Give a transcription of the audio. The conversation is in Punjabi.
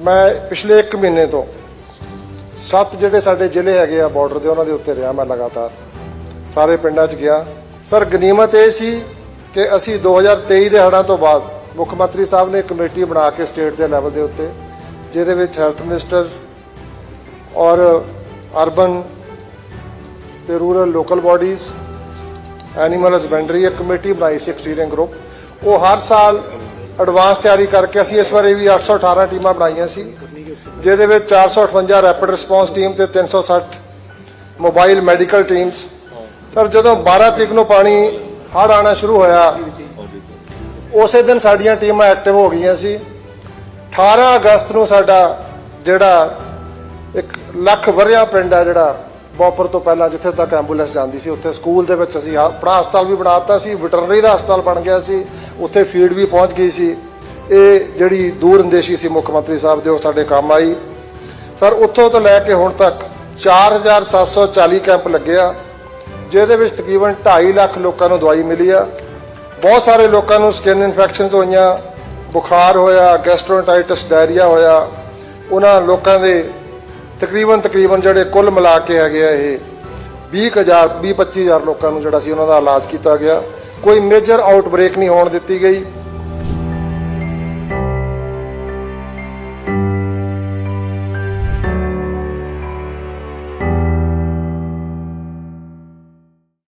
ਮੈਂ ਪਿਛਲੇ 1 ਮਹੀਨੇ ਤੋਂ ਸੱਤ ਜਿਹੜੇ ਸਾਡੇ ਜ਼ਿਲ੍ਹੇ ਹੈਗੇ ਆ ਬਾਰਡਰ ਦੇ, ਉਹਨਾਂ ਦੇ ਉੱਤੇ ਰਿਹਾ ਮੈਂ ਲਗਾਤਾਰ। ਸਾਰੇ ਪਿੰਡਾਂ 'ਚ ਗਿਆ। ਸਰ, ਗਨੀਮਤ ਇਹ ਸੀ ਕਿ ਅਸੀਂ 2023 ਦੇ ਹੜ੍ਹਾਂ ਤੋਂ ਬਾਅਦ ਮੁੱਖ ਮੰਤਰੀ ਸਾਹਿਬ ਨੇ ਕਮੇਟੀ ਬਣਾ ਕੇ ਸਟੇਟ ਦੇ ਲੈਵਲ ਦੇ ਉੱਤੇ, ਜਿਹਦੇ ਵਿੱਚ ਹੈਲਥ ਮਿਨਿਸਟਰ ਔਰ ਅਰਬਨ ਤੇ rural local bodies animal husbandry ਇੱਕ ਕਮੇਟੀ ਬਣਾਈ ਸੀ, ਇੱਕ ਸਟੀਅਰਿੰਗ ਗਰੁੱਪ ਉਹ ਹਰ ਸਾਲ ਐਡਵਾਂਸ ਤਿਆਰੀ ਕਰਕੇ ਅਸੀਂ ਇਸ ਵਾਰੀ ਵੀ 818 ਟੀਮਾਂ ਬਣਾਈਆਂ ਸੀ, ਜਿਹਦੇ ਵਿੱਚ 458 ਰੈਪਿਡ ਰਿਸਪੌਂਸ ਟੀਮ ਤੇ 360 ਮੋਬਾਈਲ ਮੈਡੀਕਲ ਟੀਮਸ ਸਰ ਜਦੋਂ 12 ਤਰੀਕ ਨੂੰ ਪਾਣੀ ਹੜ੍ਹ ਆਣਾ ਸ਼ੁਰੂ ਹੋਇਆ, ਉਸੇ ਦਿਨ ਸਾਡੀਆਂ ਟੀਮਾਂ ਐਕਟਿਵ ਹੋ ਗਈਆਂ ਸੀ। 18 ਅਗਸਤ ਨੂੰ ਸਾਡਾ ਜਿਹੜਾ ਇੱਕ ਲੱਖ ਵਰਿਆ ਪਿੰਡ ਹੈ ਜਿਹੜਾ ਬੋਪਰ ਤੋਂ ਪਹਿਲਾਂ ਜਿੱਥੇ ਤੱਕ ਐਂਬੂਲੈਂਸ ਜਾਂਦੀ ਸੀ, ਉੱਥੇ ਸਕੂਲ ਦੇ ਵਿੱਚ ਅਸੀਂ ਆਪਣਾ ਹਸਪਤਾਲ ਵੀ ਬਣਾਤਾ ਸੀ, ਵੈਟਰਨਰੀ ਦਾ ਹਸਪਤਾਲ ਬਣ ਗਿਆ ਸੀ, ਉੱਥੇ ਫੀਡ ਵੀ ਪਹੁੰਚ ਗਈ ਸੀ। ਇਹ ਜਿਹੜੀ ਦੂਰ ਅੰਦੇਸ਼ੀ ਸੀ ਮੁੱਖ ਮੰਤਰੀ ਸਾਹਿਬ ਦੇ, ਉਹ ਸਾਡੇ ਕੰਮ ਆਈ। ਸਰ, ਉੱਥੋਂ ਤੋਂ ਲੈ ਕੇ ਹੁਣ ਤੱਕ 4740 ਕੈਂਪ ਲੱਗਿਆ ਜਿਹਦੇ ਵਿੱਚ ਤਕਰੀਬਨ 2.5 ਲੱਖ ਲੋਕਾਂ ਨੂੰ ਦਵਾਈ ਮਿਲੀ ਆ। ਬਹੁਤ ਸਾਰੇ ਲੋਕਾਂ ਨੂੰ ਸਕਿਨ ਇਨਫੈਕਸ਼ਨਸ ਹੋਈਆਂ, ਬੁਖਾਰ ਹੋਇਆ ਗੈਸਟ੍ਰੋਇੰਟਾਈਟਿਸ ਡਾਇਰੀਆ ਹੋਇਆ। ਉਹਨਾਂ ਲੋਕਾਂ ਦੇ ਤਕਰੀਬਨ ਤਕਰੀਬਨ ਜਿਹੜੇ ਕੁੱਲ ਮਿਲਾ ਕੇ ਹੈਗੇ ਆ ਇਹ 20000 20 25000 ਲੋਕਾਂ ਨੂੰ ਜਿਹੜਾ ਸੀ ਉਹਨਾਂ ਦਾ ਇਲਾਜ ਕੀਤਾ ਗਿਆ। ਕੋਈ ਮੇਜਰ ਆਊਟਬ੍ਰੇਕ ਨਹੀਂ ਹੋਣ ਦਿੱਤੀ ਗਈ।